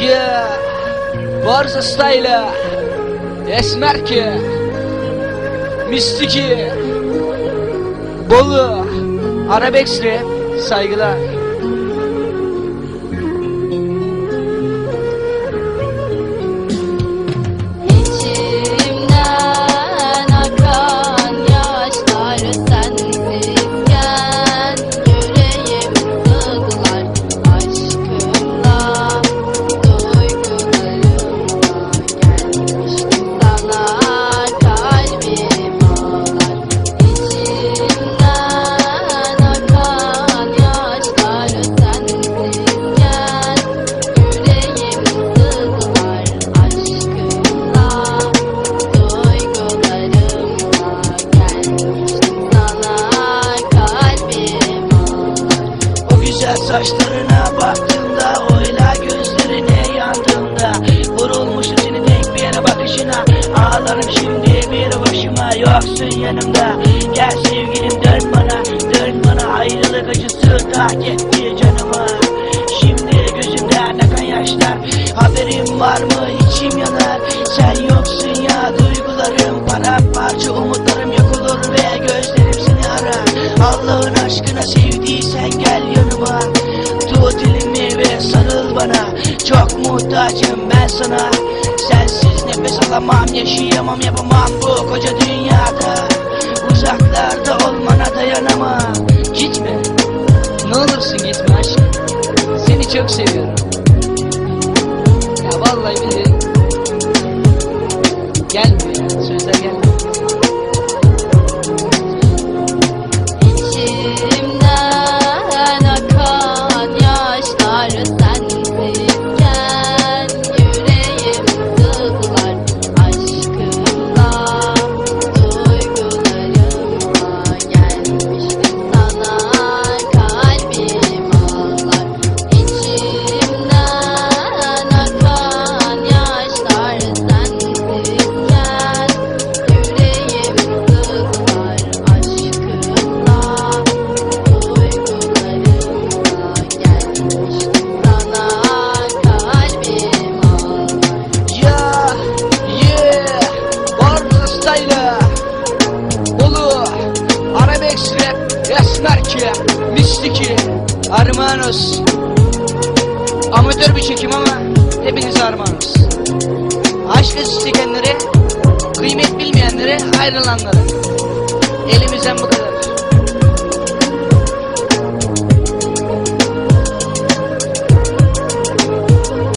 Yeah, Barza Style, Esmerki, Mistiki, Bolu, Arabex Rap, saygılar. Saçlarına baktığımda Oyla gözlerine yandığımda Vurulmuşum seni tek bir yere bakışına Ağlarım şimdi bir başıma Yoksun yanımda. Gel sevgilim dön bana Dön bana. Ayrılık acısı Tak etti canımı. Şimdi gözümden akan yaşlar. Haberin var mı? İçim yanar. Sen yoksun ya duygularım Paramparça umutlarım yok olur Ve gözlerim seni arar. Allah'ın aşkına sevdiysen gel yanıma bana Çok muhtacım ben sana Sensiz nefes alamam yaşayamam yapamam bu koca dünyada Uzaklarda olmana dayanamam Gitme, ne olursun gitme aşkım. Seni çok seviyorum. Ya vallahi billahi. Rap, Esmerki, Mistiki, Armanos. Amatör bir çekim ama hepinize armağanız. Aşk acısı kıymet bilmeyenlere, ayrılanlara. Elimizden bu kadar.